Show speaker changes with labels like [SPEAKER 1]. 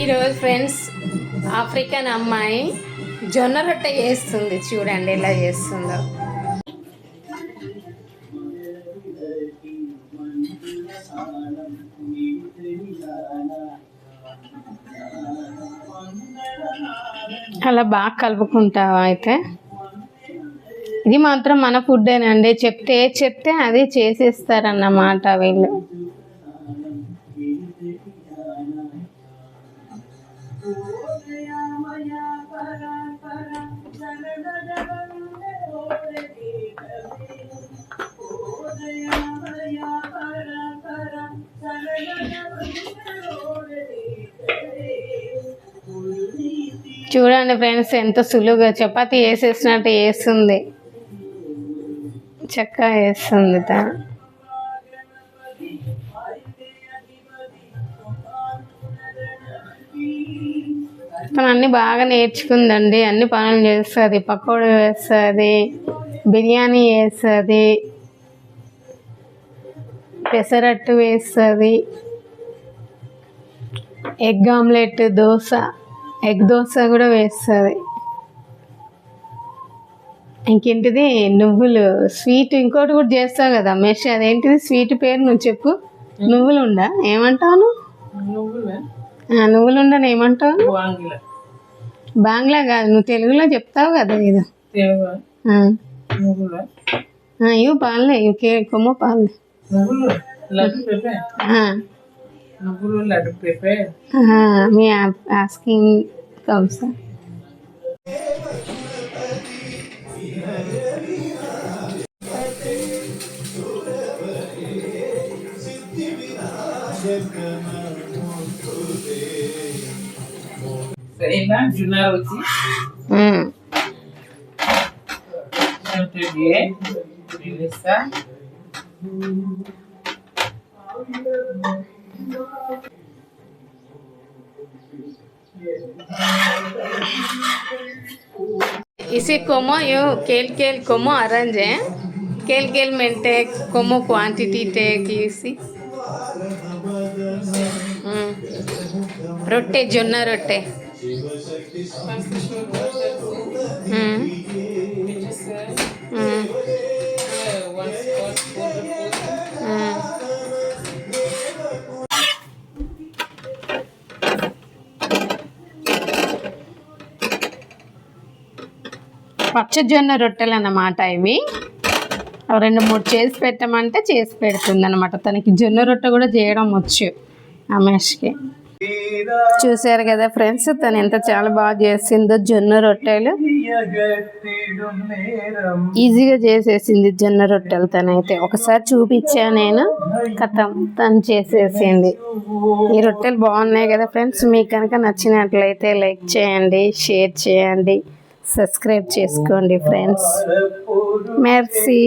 [SPEAKER 1] ఈరోజు friends African అమ్మాయి జొన్న రొట్టె చేస్తుంది చూడండి ఎలా చేస్తుందో. అలా బాగా కలుపుకుంటావా అయితే? ఇది మాత్రం మన ఫుడ్డేనండి. చెప్తే చెప్తే అది చేసేస్తారన్నమాట వీళ్ళు. చూడండి ఫ్రెండ్స్ ఎంత సులువుగా చపాతి వేసేసినట్టు వేస్తుంది చక్కగా వేస్తుంది తను తను అన్ని బాగా నేర్చుకుందండి. అన్ని పనులు చేస్తుంది. పకోడీ వేస్తుంది. బిర్యానీ వేస్తుంది పెసరట్టు వేస్తుంది. Egg omelette dosa. Egg dosa కూడా వేస్తుంది. ఇంకేంటిది? నువ్వులు. స్వీట్ ఇంకోటి కూడా చేస్తావు కదా మెష్. అదేంటిది? స్వీట్ పేరు నువ్వు చెప్పు. నువ్వులు ఉండా ఏమంటావు నువ్వు? నువ్వులు. ఉండని ఏమంటావు? బాంగ్లా కాదు నువ్వు తెలుగులో చెప్తావు కదా ఇది ఇవి పాలే ఇవి కే కొమ్మ పాలే.
[SPEAKER 2] నువ్వులు లడ్డు పెప్పే
[SPEAKER 1] ఆ.
[SPEAKER 2] నువ్వులు Hmm.
[SPEAKER 1] इसी कोमो यो केल केल कोमो अरेंज है। केल केल में टेक कोमो क्वांटिटी टेक इसी हम्म। रोटे जुन्ना रोटे। పచ్చజొన్న రొట్టెలు అన్నమాట ఇవి. రెండు మూడు చేసి పెట్టమంటే చేసి పెడుతుంది అనమాట తనకి జొన్న రొట్టె కూడా చేయడం వచ్చు రమేష్కి. చూసారు కదా ఫ్రెండ్స్ తను ఎంత చాలా బాగా చేసిందో జొన్న రొట్టెలు. ఈజీగా చేసేసింది జొన్న రొట్టెలు తనైతే. ఒకసారి చూపించా నేను కథం తను చేసేసింది. ఈ రొట్టెలు బాగున్నాయి కదా ఫ్రెండ్స్ మీకు కనుక నచ్చినట్లయితే లైక్ చేయండి షేర్ చేయండి సబ్స్క్రైబ్ చేసుకోండి ఫ్రెండ్స్. మెర్సీ